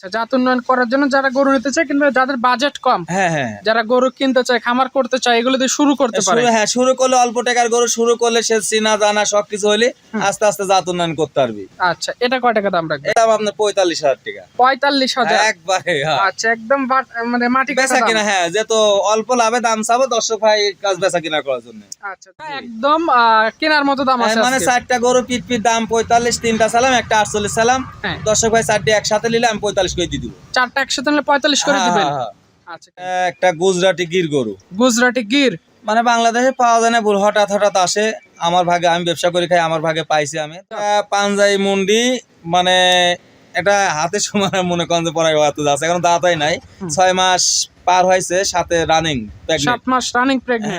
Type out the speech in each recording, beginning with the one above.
আচ্ছা, জাত উন্নয়ন করার জন্য যারা গরু নিতে চায় কিংবা যাদের বাজেট কম হ্যাঁ হ্যাঁ। যারা গরু কিনতে চায় খামার করতে চায় এগুলো দিয়ে শুরু করতে পারে। হ্যাঁ শুরু করলে অল্প টাকার গরু শুরু করলে সে চিনা জানা সবকিছু হলে আস্তে আস্তে জাত উন্নয়ন করতে পারবি। আচ্ছা এটা কয় টাকা দাম রাখবে এটা আপনার পঁয়তাল্লিশ হাজার টাকা। পঁয়তাল্লিশ হাজার? একবারে হ্যাঁ। আচ্ছা একদম মানে মাটি বেচা কিনা হ্যাঁ যে তো অল্প লাভে দাম চাবো দর্শক ভাই কাজ বেচা কিনা করার জন্য। আচ্ছা একদম কেনার মতো দাম আছে মানে চারটা গরু পিট পিট দাম পঁয়তাল্লিশ তিনটা সালাম একটা আটচল্লিশ সালাম। হ্যাঁ। দর্শক ভাই চারটে একসাথে নিলে আমি পঁয়তাল্লিশ করে দিয়ে দিব। চারটা একসাথে নিলে পঁয়তাল্লিশ করে হ্যাঁ, দিবেন? হ্যাঁ, আচ্ছা হ্যাঁ। একটা গুজরাটি গির গরু। গুজরাটি গির? মানে বাংলাদেশে পাওয়া যায় না ভুল। হঠাৎ হঠাৎ আসে। আমার ভাগে আমি ব্যবসা করি খাই আমার ভাগে পাইছি আমি। আহ, পাঞ্জাবি মুন্ডি মানে এটা হাতে সময় মনে করেন যে হাতে যাচ্ছে এখন দাঁতাই নাই। ছয় মাস পার হয়েছে সাথে রানিং সাত মাস রানিং প্রেগনেন্ট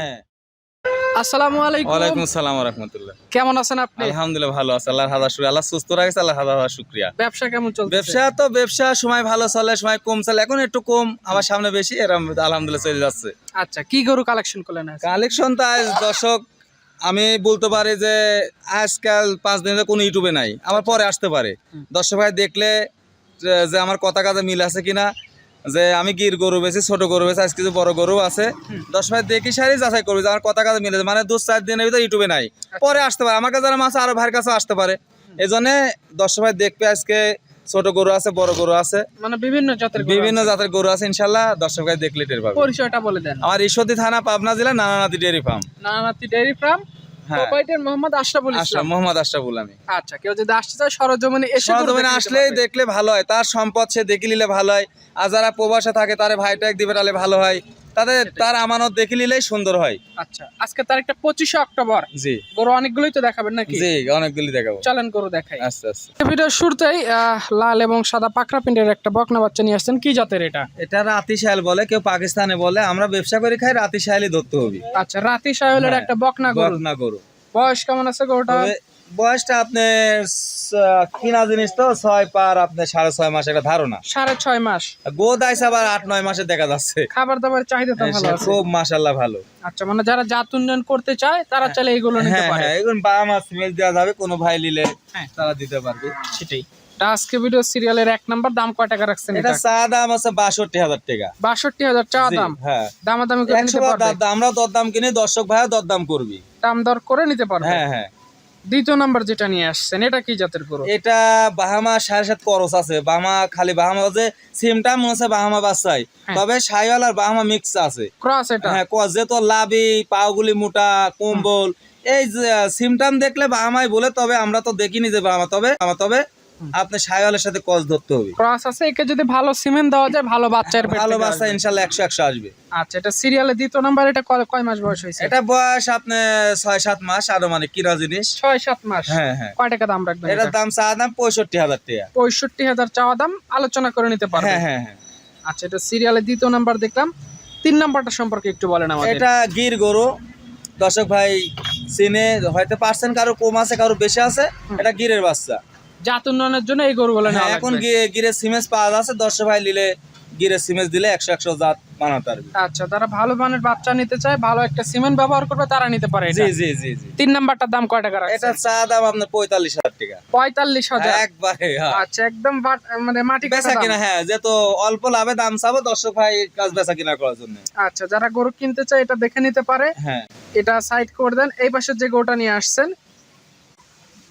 আসসালামু আলাইকুম। ওয়ালাইকুম আসসালাম রহমতুল্লাহ। কেমন আছেন আপনি? আলহামদুলিল্লাহ ভালো আছে আল্লাহর হাজার শুক্রিয়া। আল্লাহ সুস্থ রাখছে আল্লাহ হাজার হাজার শুক্রিয়া। ব্যবসা কেমন চলছে? ব্যবসা তো ব্যবসা সময় ভালো চলে সময় কম চলে এখন একটু কম আমার সামনে বেশি এরকম আলহামদুলিল্লাহ চলে যাচ্ছে। আচ্ছা কি গরু কালেকশন করলেন কালেকশন তো আজ দর্শক আমি বলতে পারি যে আজকাল পাঁচ দিনে কোনো ইউটিউবে নাই আমার পরে আসতে পারে। দর্শক ভাই দেখলে যে- যে আমার কথা কাজে মিল আছে কিনা যে আমি গির গরু বেশি ছোট গরু বেশি আজ কিছু বড় গরু আছে। দর্শক ভাই দেখি সারি যাচাই করবে আমার কথা কাজে মিলে মানে দু চার দিনের ভিতরে ইউটিউবে নাই। পরে আসতে পারে। আমার কাছে যারা মাছ আরও ভাইয়ের কাছে আসতে পারে। এই জন্য দর্শক ভাই দেখবে আজকে ছোট গরু আছে বড় গরু আছে। মানে বিভিন্ন জাতের বিভিন্ন জাতের গরু আছে ইনশাল্লাহ দর্শক ভাই দেখলে টের পাবে। পরিচয়টা বলে দেন। আমার ঈশ্বরদী থানা পাবনা জেলা Nananati dairy farm. Nananati dairy farm. Proprietor Mohammad Ashraful Ashraf Islam. Mohammad Ashraful আমি আচ্ছা কেউ যদি আসতে চায় সরজমিনে এসে সরজমিনে দেখে নিতে আসলেই পারবে। দেখলে ভালো হয় তার সম্পদ সে দেখে নিলে ভালো হয়। আর যারা প্রবাসে থাকে তারে ভাই এক দিবে তাহলে ভালো হয়। তাদের তার আমানত দেখে নিলেই সুন্দর হয়। আচ্ছা আজকে তারিখটা পঁচিশে অক্টোবর। জি। গরু অনেকগুলোই তো দেখাবেন নাকি? জি অনেকগুলি দেখাবো। চলেন গরু দেখাই। আস্তে আস্তে। ভিডিওর শুরুতেই লাল এবং সাদা পাকড়া প্রিন্টের একটা বকনা বাচ্চা নিয়ে আসছেন। কি জাতের এটা? এটা রাতি শায়াল বলে কেউ পাকিস্তানে বলে। আমরা ব্যবসা করে খাই রাতি শায়ালই ধরতে হবে। আচ্ছা রাতি সাহেলের হ্যাঁ, একটা বকনা গরু। না গরু। বয়স কেমন আছে গরুটা বয়সটা আপনি স- কিনা জিনিস তো ছয় পার আপনি সাড়ে ছয় মাস একটা ধারণা। সাড়ে ছয় মাস। গোদ আইসা আবার আট নয় মাসে দেখা যাচ্ছে। খাবার দাবার চাহিদা তো ভালো আছে। খুব ভালো। আচ্ছা মানে যারা জাত উন্নয়ন করতে চায় তারা চাইলে এইগুলো নিতে হ্যাঁ পারে। হ্যাঁ এগুলো বাবা মাছ ফিমেল দেওয়া যাবে কোনো ভাই নিলে হ্যাঁ। তারা দিতে পারবে। সেটাই। আজকে ভিডিও সিরিয়ালের এক নাম্বার দাম কয় টাকা রাখছেন এটা চা দাম আছে বাষট্টি হাজার টাকা। বাষট্টি হাজার চা দাম? হ্যাঁ। দামাদামি করে নিতে পারবে? আমরা দরদাম কিনি দর্শক ভাইও দরদাম করবি। দাম দর করে নিতে পারবে? হ্যাঁ হ্যাঁ। দ্বিতীয় নাম্বার যেটা নিয়ে আসছেন এটা কি জাতের গরু? এটা বাহামা সাড়ে সাত করস আছে। বাহামা খালি বাহামা আছে সিমটা মনে হচ্ছে বাহামা বাচ্চাই। হ্যাঁ। তবে সাইওয়াল আর বাহামা মিক্স আছে। ক্রস এটা? হ্যাঁ ক্রস যে তো লাভি পাগুলি মোটা কম্বল এই যে সিমটাম দেখলে বাহামাই বলে তবে আমরা তো দেখিনি যে বাহামা তবে আমার তবে আপনি সাইওয়ালের সাথে কস ধরতে হবে। ক্রস আছে একে যদি ভালো সিমেন্ট দেওয়া যায় ভালো বাচ্চার ভালো বাচ্চা আসবে। আচ্ছা এটা সিরিয়ালে দ্বিতীয় নাম্বার এটা কয়- মাস বয়স হয়েছে? এটা বয়স আপনার ছয় সাত মাস আরও মানে কিনা জিনিস? ছয় সাত মাস। হ্যাঁ হ্যাঁ। কয় টাকা দাম রাখবেন এটার দাম চা দাম পঁয়ষট্টি হাজার টাকা। পঁয়ষট্টি হাজার চাওয়া দাম আলোচনা করে নিতে পারবে হ্যাঁ হ্যাঁ হ্যাঁ। আচ্ছা এটা সিরিয়ালের দ্বিতীয় নাম্বার দেখলাম। তিন নাম্বারটা সম্পর্কে একটু বলেন আমাদের। এটা গির গরু। দর্শক ভাই চিনে হয়তো পার্সেন্ট কারও কম আছে কারও বেশি আছে। এটা গিরের বাচ্চা। জাত উন্নয়নের জন্য এই গরুগুলো হ্যাঁ, নেওয়া এখন লাগবে। গি- সিমেন্স পাওয়া যাচ্ছে দর্শক ভাই নিলে গিরের সিমেন্স দিলে একশো একশো জাত বানাতে আচ্ছা যারা ভালো মানের বাচ্চা নিতে চায় ভালো একটা সিমেন্ট ব্যবহার করবে তারা নিতে পারে জি জি জি জি। তিন নাম্বারটার দাম কয় টাকা এটা চা দাম আপনার পঁয়তাল্লিশ হাজার টাকা। পঁয়তাল্লিশ হাজার? একবারে হ্যাঁ। আচ্ছা একদম মানে মাটি বেচা কিনা হ্যাঁ যে তো অল্প লাভে দাম চাবো দর্শক ভাই কাজ বেচা কিনা করার জন্য। আচ্ছা যারা গরু কিনতে চায় এটা দেখে নিতে পারে। হ্যাঁ। এটা সাইড করে দেন এই পাশে যে গরুটা নিয়ে আসছেন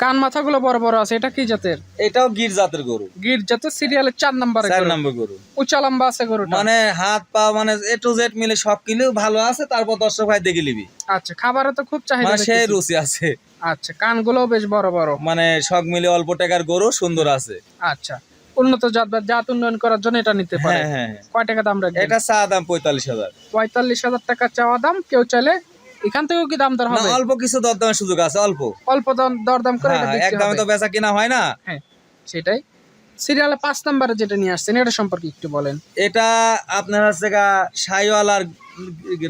কান মাথাগুলো বড় বড় আছে এটা কি জাতের? এটাও গির জাতের গরু। গির জাতের সিরিয়ালের চার নাম্বারে চার নম্বর গরু। উঁচা লম্বা আছে গরুটা? মানে হাত পা মানে এ টু জেড মিলে সব কিনেও ভালো আছে তারপর দর্শক ভাই দেখে নিবি। আচ্ছা খাবারে তো খুব চাহিদা মানে সেই রুচি আছে। আচ্ছা কানগুলোও বেশ বড় বড়। মানে সব মিলে অল্প টাকার গরু সুন্দর আছে। আচ্ছা উন্নত জাত বা জাত উন্নয়ন করার জন্য এটা নিতে পারে। হ্যাঁ হ্যাঁ হ্যাঁ। কয় টাকা দাম রাখবেন? এটা চা দাম পঁয়তাল্লিশ হাজার। পঁয়তাল্লিশ হাজার টাকা চাওয়া দাম কেউ চাইলে এখান থেকেও কি দাম দর হবে? অল্প কিছু দরদামের সুযোগ আছে অল্প। অল্প দাম- দরদাম করে হ্যাঁ, বিক্রি তো বেচা কিনা হয় না। হ্যাঁ সেটাই। সিরিয়ালে পাঁচ নাম্বারে যেটা নিয়ে আসছেন এটা সম্পর্কে একটু বলেন। এটা আপনার হচ্ছে গা সাইওয়াল আর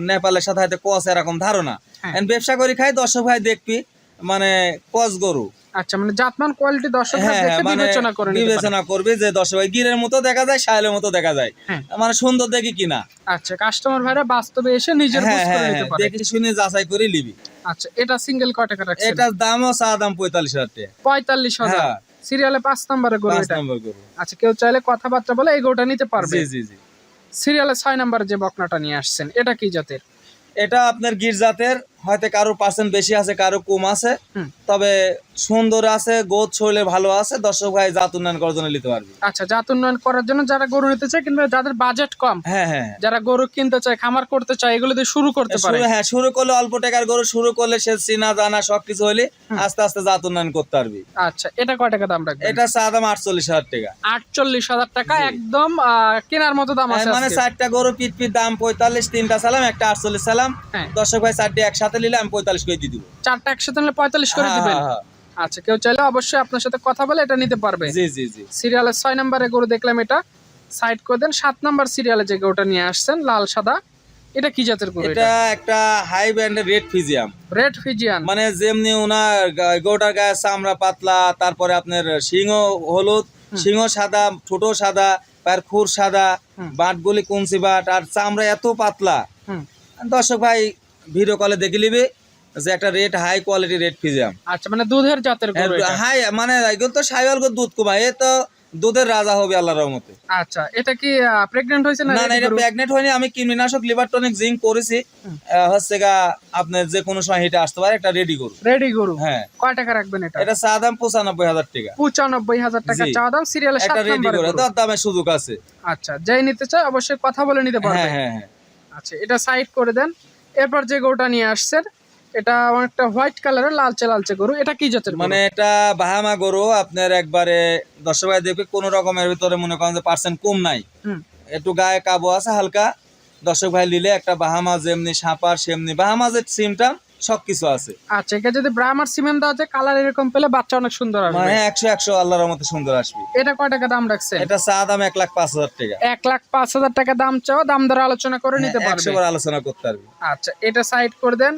নেপালের সাথে হয়তো কস এরকম ধারণা। হ্যাঁ। ব্যবসা করি খাই দর্শক ভাই দেখবি মানে কস গরু। আচ্ছা মানে জাতমান কোয়ালিটি দর্শকরা হ্যাঁ দেখে মানে বিবেচনা করে বিবেচনা করবি যে দর্শক ভাই গিরের মতো দেখা যায় সাইলের মতো দেখা যায়। হ্যাঁ। মানে সুন্দর দেখি কিনা। আচ্ছা কাস্টমার ভাইরা বাস্তবে এসে নিজের হ্যাঁ বুঝ করে নিতে পারে। দেখি শুনে যাচাই করে নিবি। আচ্ছা এটা সিঙ্গেল কয় টাকা রাখছেন? এটার দামও চা দাম পঁয়তাল্লিশ হাজার টাকা। পঁয়তাল্লিশ হাজার? হ্যাঁ। সিরিয়ালে পাঁচ নম্বরের গরু এটা? নম্বর গরু। আচ্ছা কেউ চাইলে কথাবার্তা বলে এই গরুটা নিতে পারবে। জি জি জি। সিরিয়ালে ছয় নম্বরে যে বকনাটা নিয়ে আসছেন এটা কি জাতের? এটা আপনার গির জাতের হয়তো কারও পার্সেন্ট বেশি আছে কারও কম আছে। তবে সুন্দর আছে গোদ শরীরে ভালো আছে দর্শক ভাই জাত উন্নয়ন করার জন্য নিতে পারবে। আচ্ছা জাত উন্নয়ন করার জন্য যারা গরু নিতে চায় কিন্তু যাদের বাজেট কম হ্যাঁ হ্যাঁ। যারা গরু কিনতে চায় খামার করতে চায় এগুলো দিয়ে শুরু করতে পারে। হ্যাঁ শুরু করলে অল্প টাকার গরু শুরু করলে সে চিনা জানা সবকিছু হলে আস্তে আস্তে জাত উন্নয়ন করতে পারবি। আচ্ছা এটা কয় টাকা দাম রাখবেন? এটা চা দাম আটচল্লিশ হাজার টাকা। আটচল্লিশ হাজার টাকা একদম কেনার মতো দাম আছে মানে চারটা গরু পিট পিট দাম পঁয়তাল্লিশ তিনটা সালাম একটা আটচল্লিশ সালাম। হ্যাঁ। দর্শক ভাই চারটে একসাথে নিলে আমি পঁয়তাল্লিশ করে দিয়ে দিব। চারটা একসাথে নিলে পঁয়তাল্লিশ করে হ্যাঁ, দিবেন? হ্যাঁ, হ্যাঁ। আচ্ছা কেউ চাইলে অবশ্যই আপনার সাথে কথা বলে এটা নিতে পারবে। জি জি জি। সিরিয়ালের ছয় নম্বরে গরু দেখলাম এটা। সাইড করে দেন সাত নম্বর সিরিয়ালে যে গরুটা নিয়ে আসছেন লাল সাদা এটা কি জাতের গরু এটা একটা হাই ব্র্যান্ডের রেড ফিজিয়াম রেড ফিজিয়ান মানে যেমনি ওনার গা- গরুটার গায়ে চামড়া পাতলা তারপরে আপনার সিংহ হলুদ সিংহ সাদা ঠোঁটো সাদা পায়ের খুর সাদা হুম। বাটগুলি কুঞ্চি বাট আর চামড়া এত পাতলা। দর্শক ভাই ভিডিও কলে দেখে নিবে যে একটা রেড হাই কোয়ালিটি রেড ফিজিয়াম আচ্ছা মানে দুধের জাতের গরু এটা। হাই মানে এগুলো তো সাইওয়াল দুধ কমায় এ তো দুধের রাজা হবে আল্লাহর রহমতে। আচ্ছা এটা কি প্রেগনেন্ট হয়েছে না না না এটা গরু? প্রেগনেন্ট হয়নি আমি কৃমিনাশক লিভার টনিক জিঙ্ক করেছি। হচ্ছে গা আপনার যে কোনো সময় হেঁটে আসতে পারে একটা রেডি করুন রেডি গরু? হ্যাঁ। কয় টাকা রাখবেন এটা? এটা চা দাম পঁচানব্বই হাজার টাকা। পঁচানব্বই হাজার টাকা। চা দাম সিরিয়ালের সাত একটা রেডি নম্বরে করে গরু। দর দামের সুযোগ আছে। আচ্ছা যাই নিতে চায় অবশ্যই কথা বলে নিতে পারবে। হ্যাঁ হ্যাঁ। হ্যাঁ আচ্ছা এটা সাইড করে দেন। এরপর যে গরুটা নিয়ে আসছেন এটা অনেকটা হোয়াইট কালারের লালচে লালচে গরু। এটা কি জাতের মানে এটা বাহামা গরু আপনার একবারে দর্শক ভাই দেখবে কোন রকমের ভিতরে মনে করেন যে পার্সেন্ট কম নাই। হুম। একটু গায়ে কাবু আছে হালকা। দর্শক ভাই নিলে একটা বাহামা যেমনি সাপার সেমনি বাহামা যে সিমটা সবকিছু আছে। আচ্ছা এটা যদি ব্রাহ্মার সিমেন্ট দেওয়া যায় কালার এরকম পেলে বাচ্চা অনেক সুন্দর আসবে। মানে একশো একশো আল্লাহর মতো সুন্দর আসবে। এটা কয় টাকা দাম রাখছে এটা চা দাম এক লাখ পাঁচ হাজার টাকা। এক লাখ পাঁচ হাজার টাকা দাম চাও দাম দর আলোচনা করে নিতে হ্যাঁ, পারবে আলোচনা করতে পারবি। আচ্ছা এটা সাইড করে দেন।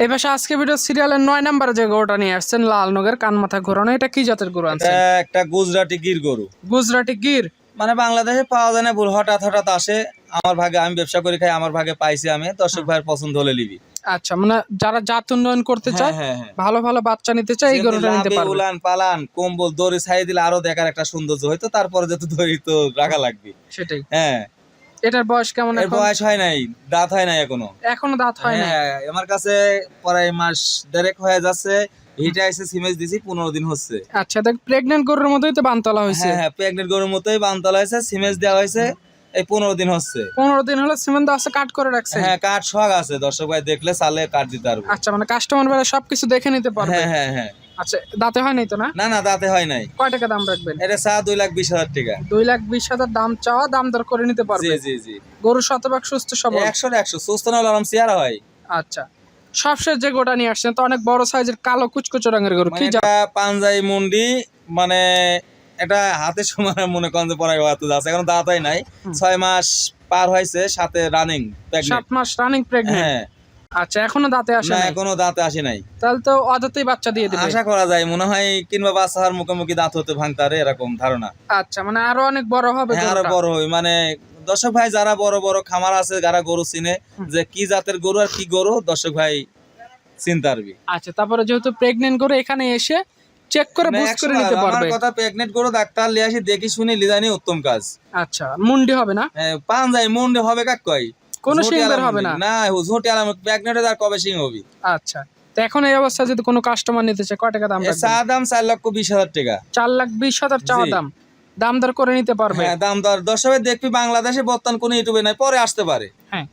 এবার আজকে ভিডিও সিরিয়ালের নয় নাম্বারে যে গরুটা নিয়ে আসছেন লাল নগের কান মাথা ঘোরানো এটা কি জাতের গরু আনছেন? একটা গুজরাটি গির গরু। গুজরাটি গির? মানে বাংলাদেশে পাওয়া যায় না ভুল। হঠাৎ হঠাৎ আসে আমার ভাগে আমি ব্যবসা করি খাই আমার ভাগে পাইছি আমি দর্শক ভাইয়ের পছন্দ হলে লিবি আচ্ছা মানে যারা জাত উন্নয়ন করতে চায় হ্যাঁ হ্যাঁ। ভালো ভালো বাচ্চা নিতে চায় এই গরুটা নিতে পারবে। উলান পালান কম্বল দড়ি ছাই দিলে আরও দেখার একটা সৌন্দর্য হয়তো তারপরে যত দড়ি তো রাখা লাগবে। সেটাই। হ্যাঁ এটার বয়স কেমন এর এখন? বয়স হয় নাই দাঁত হয় নাই এখনও। এখনও দাঁত হয় না হ্যাঁ আমার কাছে প্রায় মাস দেড়েক হয়ে যাচ্ছে হিটে এসে সিমেজ দিছি পনেরো দিন হচ্ছে। আচ্ছা দেখ প্রেগনেন্ট গরুর মতোই তো বানতলা হয়েছে। হ্যাঁ হ্যাঁ প্রেগনেন্ট গরুর মতোই বানতলা হয়েছে সিমেজ দেওয়া হয়েছে এই পনেরো দিন হচ্ছে। পনেরো দিন হলো সিমেন্ট আছে কাট করে রাখছে? হ্যাঁ কাঠ শখ আছে দর্শক ভাই দেখলে চালে কাঠ দিতে পারব। আচ্ছা মানে কাস্টমার বেলা সবকিছু দেখে নিতে পারবে। হ্যাঁ হ্যাঁ হ্যাঁ। আচ্ছা দাঁতে হয় নাই তো না? না না দাঁতে হয় নাই। কয় টাকা দাম রাখবেন? এটা চা দুই লাখ বিশ হাজার টাকা। দুই লাখ বিশ হাজার দাম চাওয়া দাম দর করে নিতে পারবে। জি জি গরু শতভাগ সুস্থ সবল। একশো একশো সুস্থ না হলে আরাম চেয়ারা হয়। আচ্ছা। সবশেষ যে গোটা নিয়ে আসছেন তো অনেক বড় সাইজের কালো কুচকুচো রঙের গরু। কি মানে পাঞ্জাই মুন্ডি মানে এটা হাতে সময় মনে করেন যে হাতে যাচ্ছে এখন দাঁত হয় নাই ছয় মাস পার হয়েছে সাথে রানিং সাত মাস রানিং প্রেগনেন্ট হ্যাঁ। আচ্ছা এখনও দাঁতে আসে না এখনও দাঁতে আসে নাই। তাহলে তো অদাতেই বাচ্চা দিয়ে দিবে। আশা করা যায় মনে হয় কিংবা মুখোমুখি দাঁত হতে ভাঙতারে এরকম ধারণা। আচ্ছা মানে আরও অনেক বড় হবে হ্যাঁ আরও বড় হবে। মানে দর্শক ভাই যারা বড় বড় খামার আছে যারা গরু চিনে যে কি জাতের গরু আর কি গরু দর্শক ভাই চিনতে পারবি। আচ্ছা তারপরে যেহেতু প্রেগনেন্ট গরু এখানে এসে চেক করে মানে বুঝ করে বার, নিতে আমার কথা প্রেগনেন্ট গরু ডাক্তার লিয়ে আসি দেখি শুনি লিজানি উত্তম কাজ। আচ্ছা মুন্ডি হবে না? হ্যাঁ, যায় মন্ডে হবে কাক কয়? কোনো বের হবে না। না ঝুঁটি আলাম প্রেগনেন্ট আর কবে হবি? আচ্ছা। তো এখন এই অবস্থায় যদি কোনো কাস্টমার নিতে চায় কয় টাকা দাম রাখবেন? চা দাম লক্ষ বিশ হাজার টাকা। লাখ বিশ হাজার চাওয়া দাম। দাম দর করে নিতে পারবে? হ্যাঁ দাম দর। দর্শক দেখবি বাংলাদেশে বর্তমান কোনো ইউটিউবে নাই পরে আসতে পারে। হ্যাঁ।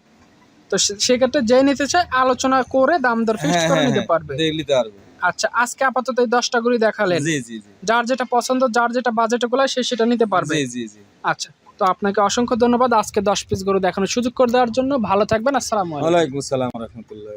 তো সেক্ষেত্রে যে নিতে চায় আলোচনা করে দাম দর ফিক্সড হ্যাঁ করে হ্যাঁ নিতে হ্যাঁ, পারবে। পারবে আচ্ছা আজকে আপাতত এই দশটা গুলি দেখালেন। জি জি জি। যার যেটা পছন্দ যার যেটা বাজেটগুলো সে সেটা নিতে পারবে। জি জি জি। আচ্ছা। তো আপনাকে অসংখ্য ধন্যবাদ। আজকে দশ পিস গরু দেখানোর সুযোগ করে দেওয়ার জন্য। ভালো থাকবেন। আসসালামু আলাইকুম। আসসালাম রহমতুল্লাহ।